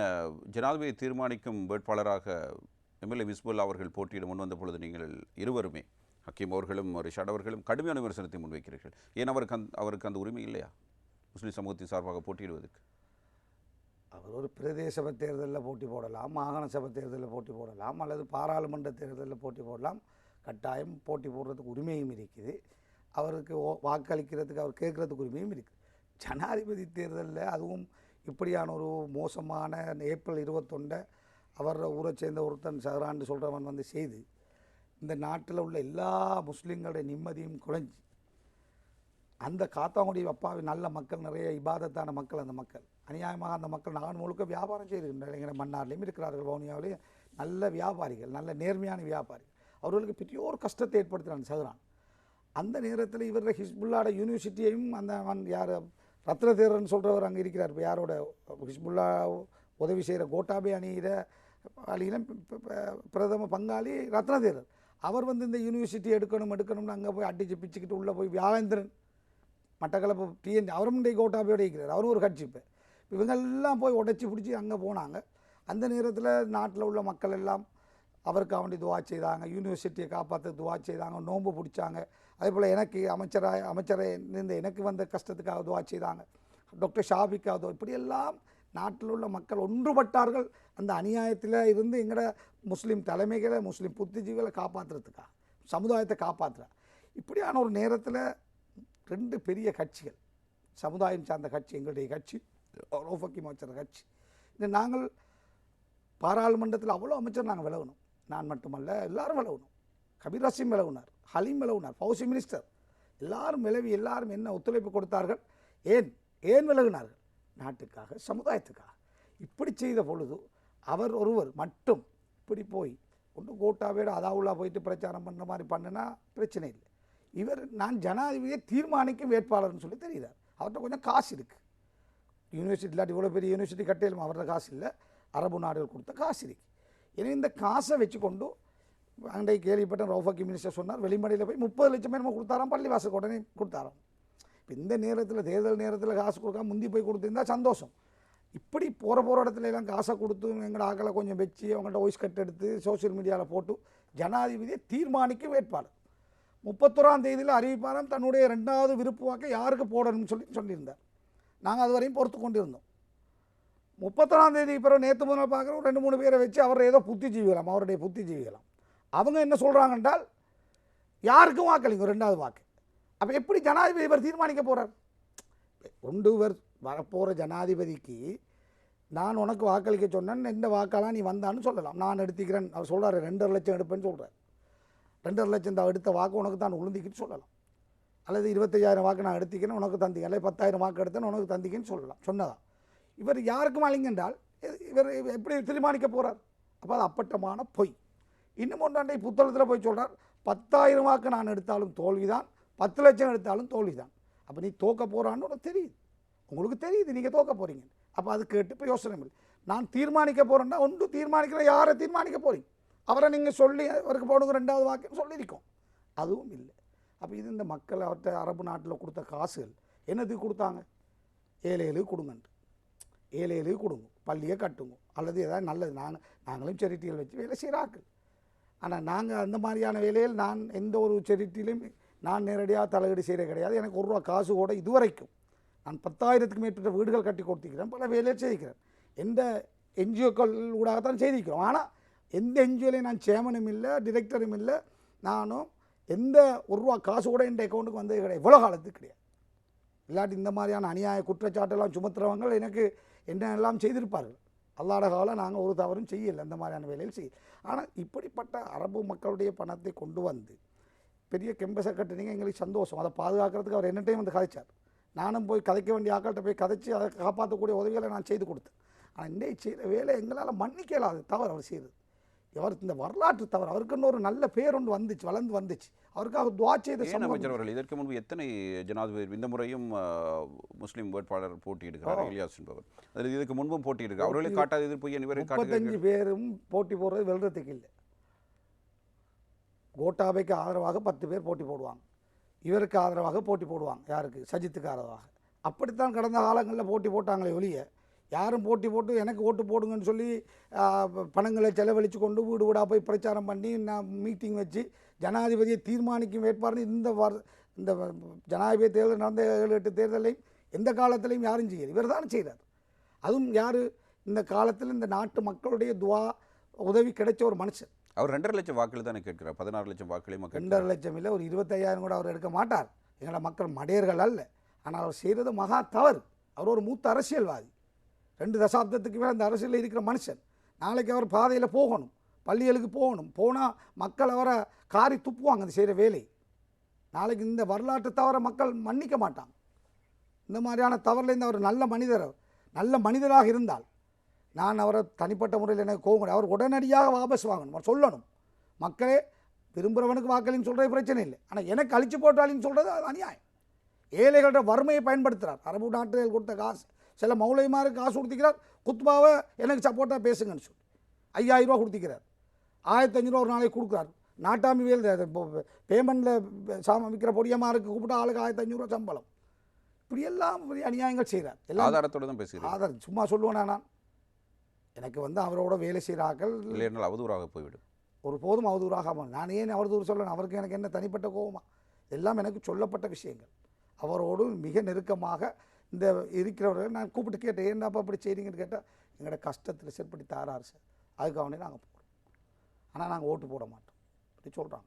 அஹ், ஜனாதிபதி தீர்மானிக்கும் வேட்பாளராக எம்எல்ஏ விஸ்புல்லா அவர்கள் போட்டியிட முன் வந்த பொழுது நீங்கள் இருவருமே ஹக்கீம் அவர்களும் ரிஷாட் அவர்களும் கடுமையான விமர்சனத்தை முன்வைக்கிறீர்கள். ஏன் அவருக்கு அந் அவருக்கு அந்த உரிமை இல்லையா? முஸ்லீம் சமூகத்தின் சார்பாக போட்டியிடுவதற்கு. அவர் ஒரு பிரதேச சபை தேர்தலில் போட்டி போடலாம் மாகாண சபை தேர்தலில் போட்டி போடலாம் அல்லது பாராளுமன்ற தேர்தலில் போட்டி போடலாம். கட்டாயம் போட்டி போடுறதுக்கு உரிமையும் இருக்குது. அவருக்கு வாக்களிக்கிறதுக்கு அவர் கேட்குறதுக்கு உரிமையும் இருக்குது. ஜனாதிபதி தேர்தலில் அதுவும் இப்படியான ஒரு மோசமான ஏப்ரல் இருபத்தொண்டை அவர் ஊரை சேர்ந்த ஒருத்தன் சஹரான்னு சொல்கிறவன் வந்து செய்து இந்த நாட்டில் உள்ள எல்லா முஸ்லீம்களுடைய நிம்மதியும் குறைஞ்சி அந்த காத்தாங்குடி அப்பாவி நல்ல மக்கள் நிறைய இபாதத்தான மக்கள் அந்த மக்கள். அநியாயமாக அந்த மக்கள் நான் முழுக்க வியாபாரம் செய்திருக்கின்றன எங்கள் மன்னார்லேயும் இருக்கிறார்கள் வவுனியாவிலையும். நல்ல வியாபாரிகள் நல்ல நேர்மையான வியாபாரிகள். அவர்களுக்கு பெரிய ஒரு கஷ்டத்தை ஏற்படுத்தினான் சஹரான். அந்த நேரத்தில் இவர்கள் ஹிஸ்புல்லாட யூனிவர்சிட்டியையும் அந்த அவன் யார் ரத்னதேரன் சொல்கிறவர் அங்கே இருக்கிறார். இப்போ யாரோட? ஹிஸ்புல்லா உதவி செய்கிற கோட்டாபே அணிகிற அணியில பிரதம பங்காளி ரத்னதேரர் அவர் வந்து இந்த யூனிவர்சிட்டி எடுக்கணும் எடுக்கணும்னு அங்கே போய் அடிச்சு பிச்சுக்கிட்டு உள்ளே போய் வியாழேந்திரன் மட்டக்களப்பு டிஎன் அவரும் இன்றைய கோட்டாபையோட இருக்கிறார். அவரும் ஒரு கட்சி இப்போ. இவங்கெல்லாம் போய் உடைச்சி பிடிச்சி அங்கே போனாங்க. அந்த நேரத்தில் நாட்டில் உள்ள மக்கள் எல்லாம் அவருக்கு அவண்டி துவா செய்தாங்க. யூனிவர்சிட்டியை காப்பாற்ற துவா செய்தாங்க. நோன்பு பிடிச்சாங்க. அதே போல் எனக்கு அமைச்சராக அமைச்சரை இருந்து எனக்கு வந்த கஷ்டத்துக்காக துவா செய்தாங்க. டாக்டர் ஷாபிக்காக துவா இப்படியெல்லாம் நாட்டில் உள்ள மக்கள் ஒன்றுபட்டார்கள். அந்த அநியாயத்தில் இருந்து எங்களோட முஸ்லீம் தலைமைகளை முஸ்லீம் புத்திஜீவிகளை காப்பாற்றுறதுக்காக சமுதாயத்தை காப்பாற்றுற இப்படியான ஒரு நேரத்தில் ரெண்டு பெரிய கட்சிகள் சமுதாயம் சார்ந்த கட்சி எங்களுடைய கட்சி ரோஃபக்கி அமைச்சர் கட்சி. இந்த நாங்கள் பாராளுமன்றத்தில் அவ்வளோ அமைச்சர் நாங்கள் விலகணும். நான் மட்டுமல்ல எல்லாரும் விலகணும். கபீர் ரசீம் விலகுனார் ஹலீம் விலகுனார் ஃபவுசி மினிஸ்டர். எல்லாரும் விலவி எல்லாரும் என்ன ஒத்துழைப்பு கொடுத்தார்கள்? ஏன்? ஏன் விலகினார்கள்? நாட்டுக்காக சமுதாயத்துக்காக. இப்படி செய்த பொழுது அவர் ஒருவர் மட்டும் இப்படி போய் ஒன்று கோட்டாவேட அதாவுல்லா போயிட்டு பிரச்சாரம் பண்ணுற மாதிரி பண்ணுனா பிரச்சனை இல்லை. இவர் நான் ஜனாதிபதியை தீர்மானிக்கும் வேட்பாளர்னு சொல்லி தெரியுதார் அவர்கிட்ட கொஞ்சம் காசு இருக்குது யூனிவர்சிட்டி இல்லாட்டி இவ்வளோ பெரிய யூனிவர்சிட்டி கட்டையிலும் அவரோட காசு இல்லை. அரபு நாடுகள் கொடுத்த காசு இருக்குது எனவே இந்த காசை வச்சுக்கொண்டு அண்டை கேள்விப்பட்ட ரவுஃபக்கி மினிஸ்டர் சொன்னார் வெளிமடையில் போய் முப்பது லட்சம் பேர் கொடுத்தாராம் பள்ளிவாசல் உடனே கொடுத்தாராம். இப்போ இந்த நேரத்தில் தேர்தல் நேரத்தில் காசு கொடுக்காம முந்தி போய் கொடுத்துருந்தா சந்தோஷம். இப்படி போகிற போகிற இடத்துல எல்லாம் காசை கொடுத்து எங்களோட ஆக்களை கொஞ்சம் வச்சு அவங்கள்ட்ட வாய்ஸ் கட் எடுத்து சோஷியல் மீடியாவில் போட்டு ஜனாதிபதியை தீர்மானிக்க வேட்பாளர். முப்பத்தொராம் தேதியில் அறிவிப்பாராம் தன்னுடைய ரெண்டாவது விருப்பு வாக்கை யாருக்கு போடணும்னு சொல்லி சொல்லியிருந்தார். நாங்கள் அது வரையும் பொறுத்து கொண்டிருந்தோம். முப்பத்தொன்னாம் தேதி பிறகு நேற்று முதல் பார்க்குறோம் ரெண்டு மூணு பேரை வச்சு அவர் ஏதோ புத்திஜீவிகளாம் அவருடைய புத்திஜீவிகளாம். அவங்க என்ன சொல்கிறாங்க என்றால் யாருக்கும் வாக்களிங்க? ரெண்டாவது வாக்கு. அப்போ எப்படி ஜனாதிபதி இவர் தீர்மானிக்க போகிறார் ஒன்று வரப்போகிற ஜனாதிபதிக்கு நான் உனக்கு வாக்களிக்க சொன்னேன் எந்த வாக்கெல்லாம் நீ வந்தான்னு சொல்லலாம். நான் எடுத்துக்கிறேன். அவர் சொல்கிறாரு ரெண்டரை லட்சம் எடுப்பேன்னு சொல்கிறார் ரெண்டரை லட்சம் தான் எடுத்த வாக்கு உனக்கு தான் உளுந்திக்கிட்டு சொல்லலாம். அல்லது இருபத்தையாயிரம் வாக்கு நான் எடுத்துக்கிறேன் உனக்கு தந்திக்க அல்லது பத்தாயிரம் வாக்கு எடுத்தேன் உனக்கு தந்திக்கன்னு சொல்லலாம். சொன்னதா? இவர் யாருக்கும் அழிங்கென்றால் இ- இவர் எப்படி தீர்மானிக்க போகிறார் அப்போ அது அப்பட்டமான பொய். இன்னும் ஒன்றாண்டை புத்தகத்தில் போய் சொல்கிறார் பத்தாயிரம் வாக்கு நான் எடுத்தாலும் தோல்விதான் பத்து லட்சம் எடுத்தாலும் தோல்விதான். அப்போ நீ தோக்க போகிறான்னு உனக்கு தெரியுது. உங்களுக்கு தெரியுது நீங்கள் தோக்க போகிறீங்க அப்போ அது கேட்டு இப்போ யோசனை இல்லை நான் தீர்மானிக்க போகிறேன்னா ஒன்று தீர்மானிக்கிற யாரை தீர்மானிக்க போகிறீங்க அவரை நீங்கள் சொல்லி அவருக்கு போடுங்க ரெண்டாவது வாக்குன்னு சொல்லியிருக்கோம். அதுவும் இல்லை. அப்போ இது இந்த மக்கள் அவர்கிட்ட அரபு நாட்டில் கொடுத்த காசுகள். என்னதுக்கு கொடுத்தாங்க? ஏழை கொடுங்கன்ட்டு. ஏழை கொடுங்க. பள்ளியை கட்டுங்க. அல்லது ஏதாவது நல்லது. நாங்கள் நாங்களும் செரிட்டிகள் வச்சு வேலை செய்கிறாக்கள் ஆனால் நாங்கள் அந்த மாதிரியான வேலையில் நான் எந்த ஒரு செரிட்டிலையும் நான் நேரடியாக தலையீடு செய்கிற கிடையாது. எனக்கு ஒரு ரூபா காசு கூட இதுவரைக்கும் நான் பத்தாயிரத்துக்கு மேற்பட்ட வீடுகள் கட்டி கொடுத்துக்கிறேன் பல வேலையை செய்திருக்கிறேன். எந்த என்ஜிஓக்கள் ஊடாகத்தான் செய்திருக்கிறோம். ஆனால் எந்த என்ஜிஓலையும் நான் சேர்மனும் இல்லை டிரெக்டரும் இல்லை நானும் எந்த ஒரு ரூபா காசு கூட என் அக்கௌண்ட்டுக்கு வந்தது கிடையாது. இவ்வளோ காலத்துக்கு கிடையாது. இல்லாட்டி இந்த மாதிரியான அநியாய குற்றச்சாட்டெல்லாம் சுமத்துறவங்க எனக்கு என்னெல்லாம் செய்திருப்பார்கள்? அல்லாடகாவில் நாங்கள் ஒரு தவறும் செய்யலை அந்த மாதிரியான வேலையில் செய்யல. ஆனால் இப்படிப்பட்ட அரபு மக்களுடைய பணத்தை கொண்டு வந்து பெரிய கெம்பஸை கட்டுனீங்க எங்களுக்கு சந்தோஷம். அதை பாதுகாக்கிறதுக்கு அவர் என்ன டைம் வந்து கதைச்சார். நானும் போய் கதைக்க வேண்டிய ஆக்கள்கிட்ட போய் கதைச்சு அதை காப்பாற்றக்கூடிய உதவிகளை நான் செய்து கொடுத்தேன். ஆனால் இன்றைக்கு செய்கிற வேலை எங்களால் மன்னிக்க இயலாது தவறு அவர் செய்தது. அவர் இந்த வரலாற்று தவறு அவருக்குன்னு ஒரு நல்ல பேர் ஒன்று வந்துச்சு வளர்ந்து வந்துச்சு. அவருக்காக துவா செய்த அமைச்சர் அவர்கள் இதற்கு முன்பு எத்தனை ஜனாதிபதி இந்த முறையும் முஸ்லிம் வேட்பாளர் போட்டியிடுகிறார் இலியாஸ் என்பவர். அதில் இதுக்கு முன்பும் போட்டியிடுகிறார். அவர்களை காட்டாத எதிர்ப்பு காட்டுகிறீர்கள் முப்பத்தஞ்சு பேரும் போட்டி போடுறது வெல்றதுக்கு இல்லை. கோட்டாபைக்கு ஆதரவாக பத்து பேர் போட்டி போடுவாங்க. இவருக்கு ஆதரவாக போட்டி போடுவாங்க யாருக்கு? சஜித்துக்கு ஆதரவாக. அப்படித்தான் கடந்த காலங்களில் போட்டி போட்டாங்களே ஒழிய யாரும் போட்டி போட்டு எனக்கு ஓட்டு போடுங்கன்னு சொல்லி பணங்களை செலவழித்து கொண்டு வீடு வீடாக போய் பிரச்சாரம் பண்ணி நான் மீட்டிங் வச்சு ஜனாதிபதியை தீர்மானிக்கும் வேட்பாளர் இந்த வார இந்த ஜனாதிபதி தேர்தல் நடந்த ஏழு எட்டு தேர்தலையும் எந்த காலத்திலையும் யாரும் செய்யல. இவர் தான் செய்கிறார் அதுவும் யார்? இந்த காலத்தில் இந்த நாட்டு மக்களுடைய துவா உதவி கிடைச்ச ஒரு மனுஷன். அவர் ரெண்டரை லட்சம் வாக்குகள் தானே கேட்கிறார். பதினாறு லட்சம் வாக்குகளையும் ரெண்டரை லட்சம் இல்லை ஒரு இருபத்தையாயிரம் கூட அவர் எடுக்க மாட்டார். எங்களோட மக்கள் மடையர்கள் அல்ல. ஆனால் அவர் செய்கிறது மகா தவறு. அவர் ஒரு மூத்த அரசியல்வாதி. ரெண்டு தசாப்தத்துக்கு மேலே அந்த அரசியலில் இருக்கிற மனுஷன். நாளைக்கு அவர் பாதையில் போகணும். பள்ளிகளுக்கு போகணும். போனால் மக்கள் அவரை காரி துப்புவாங்க அந்த செய்கிற வேலை நாளைக்கு இந்த வரலாற்று தவிர மக்கள் மன்னிக்க மாட்டாங்க. இந்த மாதிரியான தவறுலேருந்து அவர் நல்ல மனிதர் நல்ல மனிதராக இருந்தால் நான் அவரை தனிப்பட்ட முறையில் எனக்கு கோவம் அவர் உடனடியாக வாபஸ் வாங்கணும். அவர் சொல்லணும். மக்களே விரும்புகிறவனுக்கு வாக்களின்னு சொல்கிறது பிரச்சனை இல்லை. ஆனால் எனக்கு அழிச்சு போட்டாலின்னு சொல்கிறது அது அநியாயம். ஏழைகளோட வறுமையை பயன்படுத்துகிறார் அரபு நாட்டுகள் கொடுத்த காசு. சில மௌலைமாருக்கு காசு கொடுத்திக்கிறார் குத்பாவை எனக்கு சப்போர்ட்டாக பேசுங்கன்னு சொல்லி. ஐயாயிரம் ரூபா கொடுத்திக்கிறார் ஆயிரத்தி அஞ்சூறுவா ஒரு நாளைக்கு கொடுக்குறாரு. நாட்டாமி வேல் பேமெண்ட்டில் சாம விற்கிற பொடியமாருக்கு கூப்பிட்டு ஆளுக்கு ஆயிரத்தி அஞ்சூறுவா சம்பளம். இப்படி எல்லாம் அநியாயங்கள் செய்கிறார் எல்லாம் ஆதாரத்தோட தான் பேசுகிறேன் ஆதர் சும்மா சொல்லுவேனா நான்? எனக்கு வந்து அவரோட வேலை செய்கிற ஆக்கள் இல்லை என்றால் அவதூறாக போய்விடும். ஒரு போதும் அவதூறாகாமல் நான் ஏன் அவதூறு சொல்லணும் அவருக்கு எனக்கு என்ன தனிப்பட்ட கோபமா எல்லாம் எனக்கு சொல்லப்பட்ட விஷயங்கள். அவரோடு மிக நெருக்கமாக இந்த இருக்கிறவர்கள் நான் கூப்பிட்டு கேட்டேன் ஏன்னாப்பா அப்படி செய்றீங்கன்னு கேட்டால் எங்களோட கஷ்டத்தில் செற்படி தாராரு சார். அதுக்காக நாங்கள் போகிறோம் ஆனால் நாங்கள் ஓட்டு போட மாட்டோம். அப்படி சொல்கிறாங்க